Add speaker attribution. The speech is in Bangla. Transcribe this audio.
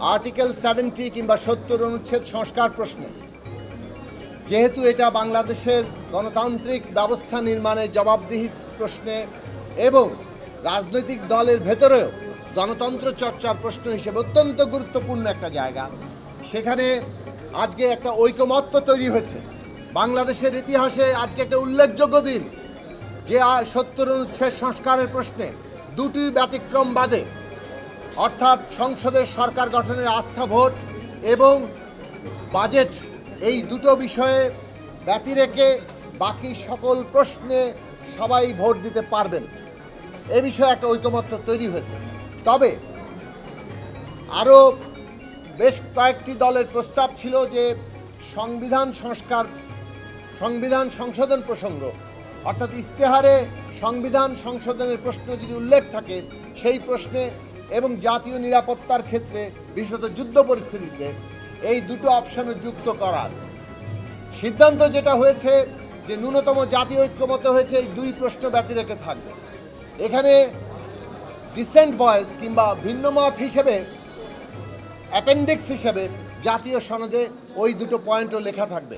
Speaker 1: আর্টিকেল সেভেন্টি কিংবা সত্তর অনুচ্ছেদ সংস্কার প্রশ্নে। যেহেতু এটা বাংলাদেশের গণতান্ত্রিক ব্যবস্থা নির্মাণের জবাবদিহি প্রশ্নে এবং রাজনৈতিক দলের ভেতরেও গণতন্ত্র চর্চার প্রশ্ন হিসেবে অত্যন্ত গুরুত্বপূর্ণ একটা জায়গা, সেখানে আজকে একটা ঐকমত্য তৈরি হয়েছে। বাংলাদেশের ইতিহাসে আজকে একটা উল্লেখযোগ্য দিন। যে সত্তর অনুচ্ছেদ সংস্কারের প্রশ্নে দুটি ব্যতিক্রম বাদে অর্থাৎ সংসদের সরকার গঠনের আস্থা ভোট এবং বাজেট, এই দুটো বিষয়ে ব্যতি রেখে বাকি সকল প্রশ্নে সবাই ভোট দিতে পারবেন। এ বিষয়ে একটা ঐকমত্য তৈরি হয়েছে। তবে আরও বেশ কয়েকটি দলের প্রস্তাব ছিল যে সংবিধান সংস্কার, সংবিধান সংশোধন প্রসঙ্গ, অর্থাৎ ইস্তেহারে সংবিধান সংশোধনের প্রশ্ন যদি উল্লেখ থাকে, সেই প্রশ্নে এবং জাতীয় নিরাপত্তার ক্ষেত্রে বিশেষত যুদ্ধ পরিস্থিতিতে এই দুটো অপশনও যুক্ত করার। সিদ্ধান্ত যেটা হয়েছে যে ন্যূনতম জাতীয় ঐক্যমত হয়েছে, এই দুই প্রশ্ন ব্যতি রেখে থাকবে। এখানে ডিসেন্ট ভয়েস কিংবা ভিন্নমত হিসেবে অ্যাপেন্ডিক্স হিসেবে জাতীয় সনদে ওই দুটো পয়েন্টও লেখা থাকবে।